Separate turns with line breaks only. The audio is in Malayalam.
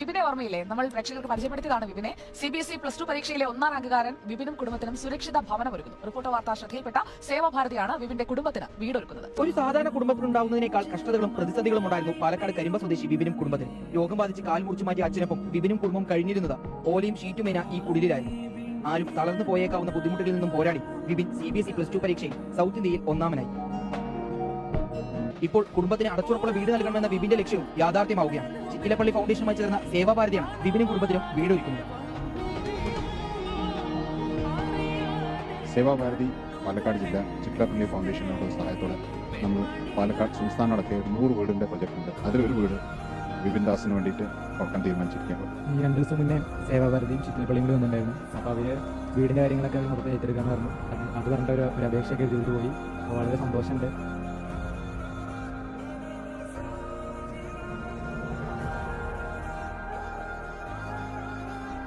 വിപിനെ ഓർമ്മയില്ലേ? നമ്മൾ പ്രേക്ഷകർക്ക് പരിചയപ്പെടുത്തിയതാണ് വിപിനെ. C B S E plus two പരീക്ഷയിലെ ഒന്നാം റാങ്കുകാരൻ വിപിനും കുടുംബത്തിനും സുരക്ഷിത ഭവനം ഒരുക്കുന്നു റിപ്പോർട്ടർ വാർത്ത ശ്രദ്ധയിൽപ്പെട്ട സേവാഭാരതിയാണ് വിപിന്റെ കുടുംബത്തിന് വീടൊരുക്കുന്നത്.
ഒരു സാധാരണ കുടുംബത്തിനുണ്ടാവുന്നതിനേക്കാൾ കഷ്ടതകളും പ്രതിസന്ധികളും ഉണ്ടായിരുന്നു പാലക്കാട് കരിമ്പ സ്വദേശി വിപിനും കുടുംബത്തിന്. രോഗം ബാധിച്ച് കാൽ മുറിച്ചു മാറ്റിയ അച്ഛനൊപ്പം വിപിനും കുടുംബം കഴിഞ്ഞിരുന്നത് ഓലയും ഷീറ്റുമേന ഈ കുടിലായിരുന്നു ആരും തളർന്നു പോയേക്കാവുന്ന ബുദ്ധിമുട്ടുകളിൽ നിന്നും പോരാടി Vipin C B S E plus two പരീക്ഷയിൽ സൗത്ത് ഇന്ത്യയിൽ ഒന്നാമനായി. ഇപ്പോൾ കുടുംബത്തിന് അടച്ചുറപ്പുള്ള വീട് നൽകണമെന്ന വിപിന്റെ ലക്ഷ്യവും യാഥാർത്ഥ്യമാവുകയാണ്. ചിറ്റിലപ്പള്ളി ഫൗണ്ടേഷനുമായി ചേർന്ന സേവാഭാരതിയാണ് വിപിനും കുടുംബത്തിനും വീടൊരുക്കുന്നത്.
സേവാഭാരതി പാലക്കാട് ജില്ല ചിക്കിലപ്പള്ളി ഫൗണ്ടേഷനുടെ സഹായത്തോടെ നമ്മൾ പാലക്കാട് സംസ്ഥാനം ഒരു നൂറ് വീടിന്റെ പ്രൊജക്ട് ഉണ്ട്. അതിലൊരു വീട് വിപിൻ ദാസിന് വേണ്ടിയിട്ട് തുറക്കാൻ തീരുമാനിച്ചിരിക്കുകയാണ്.
ഈ രണ്ട് ദിവസം മുന്നേ സേവാഭാരതിയും ചിറ്റിലപ്പള്ളിയും കൂടി വന്നിട്ടുണ്ടായിരുന്നു. അപ്പോൾ അവർ വീടിന്റെ കാര്യങ്ങളൊക്കെ അവർ മൊത്തം ഏറ്റെടുക്കാൻ പറഞ്ഞു അത് അത് പറഞ്ഞിട്ട് ഒരു ഒരു അപേക്ഷയൊക്കെ എഴുതിയിട്ട് പോയി. അപ്പോൾ വളരെ സന്തോഷമുണ്ട്.